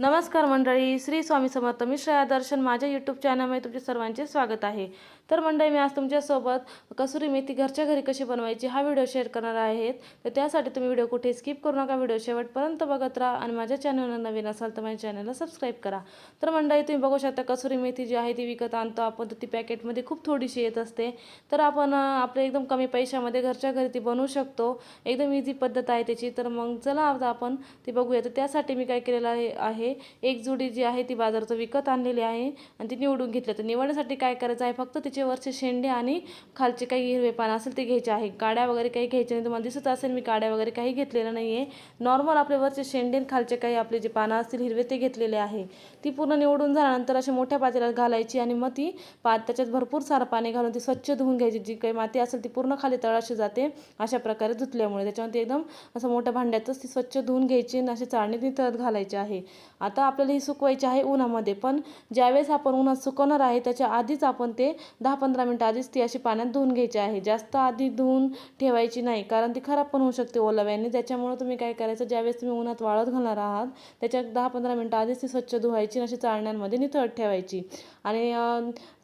नमस्कार मंडळी श्री स्वामी समर्थ मी श्रेया दर्शन माझ्या यूट्यूब चॅनलमध्ये तुमचे सर्वांचे स्वागत आहे. तर मंडळी मी आज तुमच्यासोबत कसुरी मेथी घरच्या घरी कशी बनवायची हा व्हिडिओ शेअर करणार आहेत. तर त्यासाठी तुम्ही व्हिडिओ कुठे स्किप करू नका व्हिडिओ शेवटपर्यंत बघत राहा आणि माझ्या चॅनलला नवीन असाल तर माझ्या चॅनलला सबस्क्राईब करा. तर मंडळी तुम्ही बघू शकता कसुरी मेथी जी आहे ती विकत आणतो आपण तर ती पॅकेटमध्ये खूप थोडीशी येत असते. तर आपण आपल्या एकदम कमी पैशामध्ये घरच्या घरी ती बनवू शकतो. एकदम इझी पद्धत आहे त्याची. तर मग चला आता आपण ती बघूया. तर त्यासाठी मी काय केलेलं आहे आहे एक जुडी जी आहे ती बाजारात विकत आणलेली आहे आणि ती निवडून घेतली. तर निवडण्यासाठी काय करायचं आहे? फक्त तिचे वरचे शेंडे आणि खालचे काही हिरवे पानं असेल ते घ्यायचे आहे. काड्या वगैरे काही घ्यायचे नाही. तुम्हाला दिसत असेल मी काड्या वगैरे काही घेतलेलं नाही आहे नॉर्मल आपले वरचे शेंडे आणि खालचे काही आपले जे पानं असतील हिरवे ते घेतलेले आहे. ती पूर्ण निवडून झाल्यानंतर अशा मोठ्या पातेल्यात घालायची आणि मग ती पा त्याच्यात भरपूर सारं पाणी घालून ती स्वच्छ धुवून घ्यायची. जी काही माती असेल ती पूर्ण खाली तळाशी जाते अशा प्रकारे धुतल्यामुळे. त्याच्यामध्ये एकदम असं मोठ्या भांड्यातच ती स्वच्छ धुवून घ्यायची आणि अशी चाळणीत तळत घालायची आहे. आता आपल्याला ही सुकवायची आहे उन्हामध्ये पण ज्यावेळेस आपण उन्हात सुकवणार आहे त्याच्या आधीच आपण ते दहा पंधरा मिनटं आधीच ती अशी पाण्यात धुवून घ्यायची आहे. जास्त आधी धुवून ठेवायची नाही कारण ती खराब पण होऊ शकते ओलाव्याने. त्याच्यामुळे तुम्ही काय करायचं ज्यावेळेस तुम्ही उन्हात वाळत घालणार आहात त्याच्या दहा पंधरा मिनटं आधीच ती स्वच्छ धुवायची अशी चाळण्यांमध्ये निथळत ठेवायची. आणि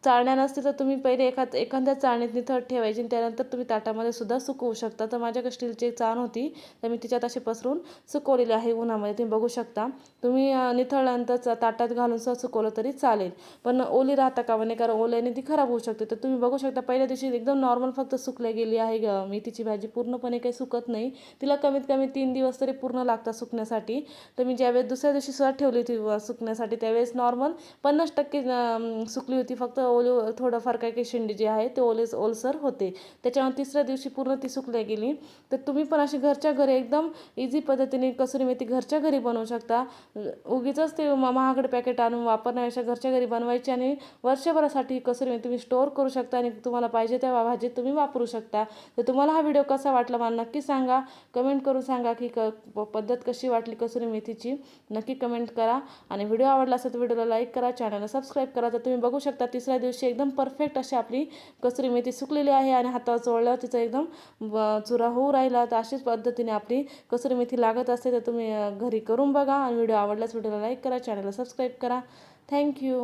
चाळण्या नसते तर तुम्ही पहिले एखाद एखाद्या चाळणीत निथळत ठेवायची आणि त्यानंतर तुम्ही ताटामध्ये सुद्धा सुकवू शकता. तर माझ्याकडे स्टीलची एक होती तर मी तिच्यात अशी पसरून सुकवलेली आहे उन्हामध्ये. तुम्ही बघू शकता. तुम्ही निथळल्यानंतर ताटात घालून सहज सुकवलं तरी चालेल. पण ओली राहता का म्हणे? कारण ओल्याने ती खराब होऊ शकते. तर तुम्ही बघू शकता पहिल्या दिवशी एकदम नॉर्मल फक्त सुकल्या गेली आहे ग. मेथीची भाजी पूर्णपणे काही सुकत नाही. तिला कमीत कमी तीन दिवस तरी पूर्ण लागतात सुकण्यासाठी. तर मी ज्यावेळेस दुसऱ्या दिवशी सुद्धा ठेवली होती सुकण्यासाठी त्यावेळेस नॉर्मल पन्नास टक्के सुकली होती. फक्त ओली थोडंफार काही काही शेंडी जी आहे ते ओलेच ओलसर होते. त्याच्यामुळे तिसऱ्या दिवशी पूर्ण ती सुकल्या गेली. तर तुम्ही पण अशी घरच्या घरी एकदम इझी पद्धतीने कसुरी मेथी घरच्या घरी बनवू शकता. उगीच ते महागडे पॅकेट आणून वापरण्यापेक्षा घरच्या घरी बनवायची आणि वर्षभरासाठी कसुरी मेथी तुम्ही स्टोअर करू शकता आणि तुम्हाला पाहिजे त्या भाजीत तुम्ही वापरू शकता. तर तुम्हाला हा व्हिडिओ कसा वाटला मला नक्की सांगा. कमेंट करून सांगा की क प- पद्धत कशी वाटली कसुरी मेथीची. नक्की कमेंट करा. आणि व्हिडिओ आवडला असेल तर व्हिडिओला लाईक करा चॅनलला सबस्क्राईब करा. तर तुम्ही बघू शकता तिसऱ्या दिवशी एकदम परफेक्ट अशी आपली कसुरी मेथी सुकलेली आहे आणि हातावर चोळल्यावर तिचा एकदम ब- चुरा होऊ राहिला. तर अशीच पद्धतीने आपली कसुरी मेथी लागत असते तर तुम्ही घरी करून बघा. आणि व्हिडिओ आवडल्यास व्हिडिओला लाईक करा चॅनलला सबस्क्राईब करा. थँक्यू